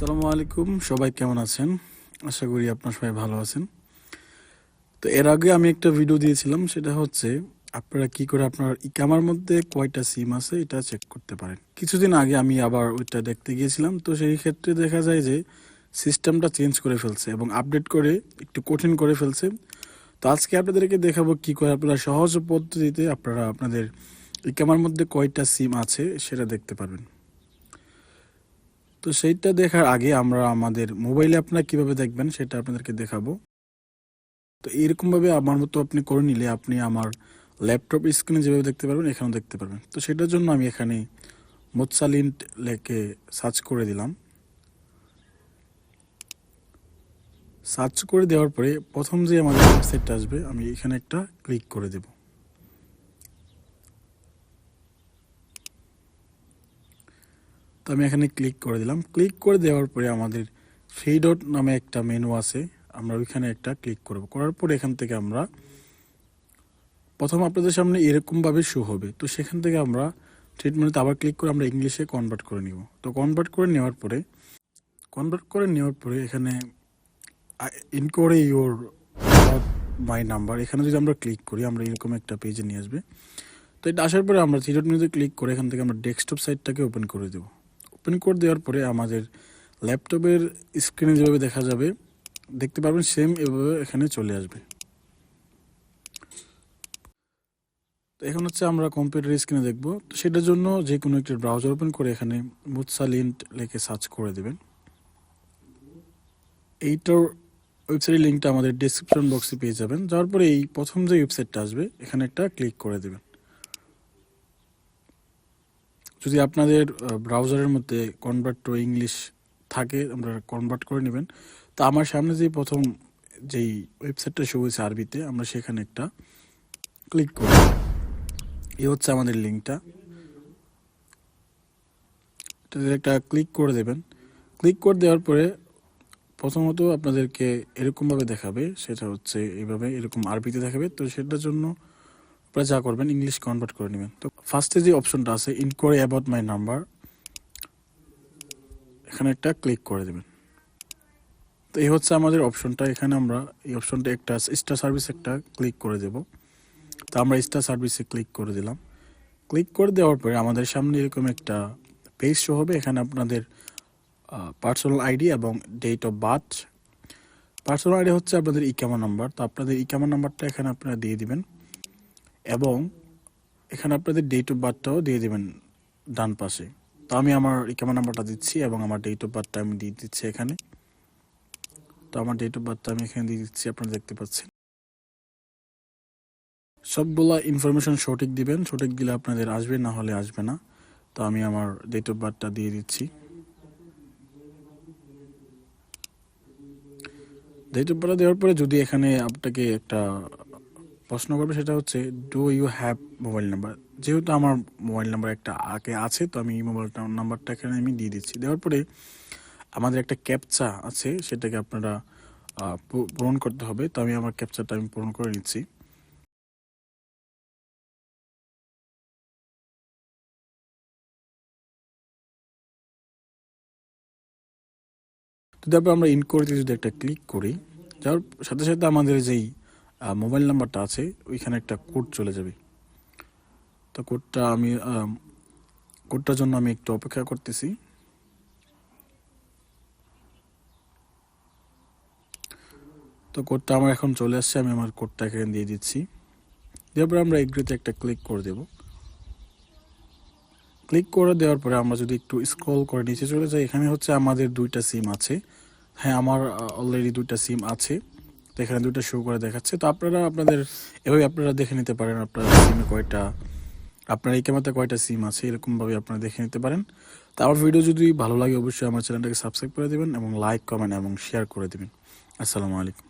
আসসালামু আলাইকুম। সবাই কেমন আছেন? আশা করি আপনার সবাই ভালো আছেন। তো এর আগে আমি একটা ভিডিও দিয়েছিলাম, সেটা হচ্ছে আপনারা কি করে আপনার ইকামার মধ্যে কয়টা সিম আছে এটা চেক করতে পারেন। কিছুদিন আগে আমি আবার ওইটা দেখতে গিয়েছিলাম, তো সেই ক্ষেত্রে দেখা যায় যে সিস্টেমটা চেঞ্জ করে ফেলছে এবং আপডেট করে, একটু কঠিন করে ফেলছে। তো আজকে আপনাদেরকে দেখাবো কি করে আপনারা সহজ পদ্ধতিতে আপনারা আপনাদের ইকামার মধ্যে কয়টা সিম আছে, সেটা দেখতে পারবেন। তো সেইটা দেখার আগে আমরা আমাদের মোবাইলে আপনারা কীভাবে দেখবেন সেটা আপনাদেরকে দেখাবো। তো এরকমভাবে আমার মতো আপনি করে নিলে আপনি আমার ল্যাপটপ স্ক্রিনে যেভাবে দেখতে পারবেন এখানেও দেখতে পারবেন। তো সেটার জন্য আমি এখানে মোৎসালিন্ট লেখে সার্চ করে দিলাম। সার্চ করে দেওয়ার পরে প্রথম যে আমাদের ওয়েবসাইটটা আসবে, আমি এখানে একটা ক্লিক করে দেব। আমি এখানে ক্লিক করে দিলাম। ক্লিক করে দেওয়ার পরে আমাদের থ্রি ডট নামে একটা মেনু আছে। আমরা ওইখানে একটা ক্লিক করব। করার পরে এখান থেকে আমরা প্রথম আপনাদের সামনে এরকমভাবে শো হবে। তো সেখান থেকে আমরা ট্রিটমেন্টে আবার ক্লিক করে আমরা ইংলিশে কনভার্ট করে নিব। তো কনভার্ট করে নেওয়ার পরে কনভার্ট করে নেওয়ার পরে এখানে ইনকোয়ারি ইউর মাই নাম্বার এখানে যদি আমরা ক্লিক করি, আমরা এরকম একটা পেজে নিয়ে আসবে। তো এটা আসার পরে আমরা থ্রি ডট মেনুতে ক্লিক করে এখান থেকে আমরা ডেস্কটপ সাইটটাকে ওপেন করে দেবো। ওপেন করে দেওয়ার পরে আমাদের ল্যাপটপের স্ক্রিনে যেভাবে দেখা যাবে, দেখতে পারবেন সেম এভাবে এখানে চলে আসবে। তো এখন হচ্ছে আমরা কম্পিউটার স্ক্রিনে দেখব। তো সেটার জন্য যে কোনো একটি ব্রাউজার ওপেন করে এখানে মুৎসালিন্ট লিখে সার্চ করে দেবেন। এইটার ওয়েবসাইটের লিঙ্কটা আমাদের ডিসক্রিপশন বক্সে পেয়ে যাবেন। যাওয়ার পরে এই প্রথম যে ওয়েবসাইটটা আসবে, এখানে একটা ক্লিক করে দেবেন। যদি আপনাদের ব্রাউজারের মধ্যে কনভার্ট টু ইংলিশ থাকে, আমরা কনভার্ট করে নেবেন। তো আমার সামনে যে প্রথম যেই ওয়েবসাইটটা শো হয়েছে আরবিতে, আমরা সেখানে একটা ক্লিক করি এই হচ্ছে আমাদের লিঙ্কটা একটা ক্লিক করে দেবেন। ক্লিক করে দেওয়ার পরে প্রথমত আপনাদেরকে এরকমভাবে দেখাবে, সেটা হচ্ছে এইভাবে এরকম আরবিতে দেখাবে। তো সেটার জন্য আপনারা যা করবেন ইংলিশ কনভার্ট করে নেবেন। তো ফার্স্টে যে অপশনটা আছে ইনকোয়ারি অ্যাবাউট মাই নাম্বার এখানে একটা ক্লিক করে দেবেন। তো এই হচ্ছে আমাদের অপশনটা এখানে আমরা এই অপশনটা একটা স্টার সার্ভিস একটা ক্লিক করে দেব। তো আমরা স্টার সার্ভিসে ক্লিক করে দিলাম। ক্লিক করে দেওয়ার পরে আমাদের সামনে এরকম একটা পেজ শো হবে, এখানে আপনাদের পার্সোনাল আইডি এবং date of birth personal ID হচ্ছে আপনাদের ইকামা নাম্বার তো আপনাদের ইকামা নাম্বারটা এখানে আপনারা দিয়ে দিবেন। এবং এখানে আপনাদের ডেট অফ বার্থটাও দিয়ে দেবেন ডান পাশে। তো আমি আমার ইকামা নাম্বারটা দিচ্ছি এবং আমার ডেট অফ বার্থটা আমি দিয়ে দিচ্ছি এখানে। তো আমার ডেট অফ বার্থটা আমি এখানে দিয়ে দিচ্ছি, আপনারা দেখতে পাচ্ছেন। সবগুলা ইনফরমেশন সঠিক দিবেন, সঠিক দিলে আপনাদের আসবে, না হলে আসবে না। তো আমি আমার ডেট অফ বার্থটা দিয়ে দিচ্ছি। ডেট অফ বার্থ দেওয়ার পরে যদি এখানে আপনাকে একটা প্রশ্ন করবে সেটা হচ্ছে do you have mobile number যেহেতু আমার মোবাইল নাম্বার একটা আগে আছে, তো আমি এই মোবাইল নাম্বারটা এখানে আমি দিয়ে দিচ্ছি। দেওয়ার পরে আমাদের একটা ক্যাপচা আছে, সেটাকে আপনারা পূরণ করতে হবে। তো আমি আমার ক্যাপচাটা আমি পূরণ করে নিচ্ছি। তো তারপর আমরা ইনকোয়ারিতে যদি একটা ক্লিক করি যার সাথে সাথে আমাদের যেই মোবাইল নাম্বারটা আছে, ওইখানে একটা কোড চলে যাবে। তো কোডটা আমি কোডটার জন্য আমি একটু অপেক্ষা করতেছি। তো কোডটা আমার এখন চলে আসছে, আমি আমার কোডটা এখানে দিয়ে দিচ্ছি। দেওয়ার পরে আমরা এগ্রিতে একটা ক্লিক করে দেব। ক্লিক করে দেওয়ার পরে আমরা যদি একটু স্ক্রল করে নিচে চলে যাই, এখানে হচ্ছে আমাদের দুইটা সিম আছে। হ্যাঁ আমার অলরেডি দুইটা সিম আছে। এখানে দুটো শো করে দেখাচ্ছে। তো আপনারা আপনাদের, এভাবে আপনারা দেখে নিতে পারেন আপনার সিমে কয়টা, আপনার এই ক্যামেরাতে কয়টা সিম আছে, এরকমভাবে আপনারা দেখে নিতে পারেন। তো আমার ভিডিও যদি ভালো লাগে, অবশ্যই আমার চ্যানেলটাকে সাবস্ক্রাইব করে দেবেন এবং লাইক কমেন্ট এবং শেয়ার করে দেবেন। আসসালামু আলাইকুম।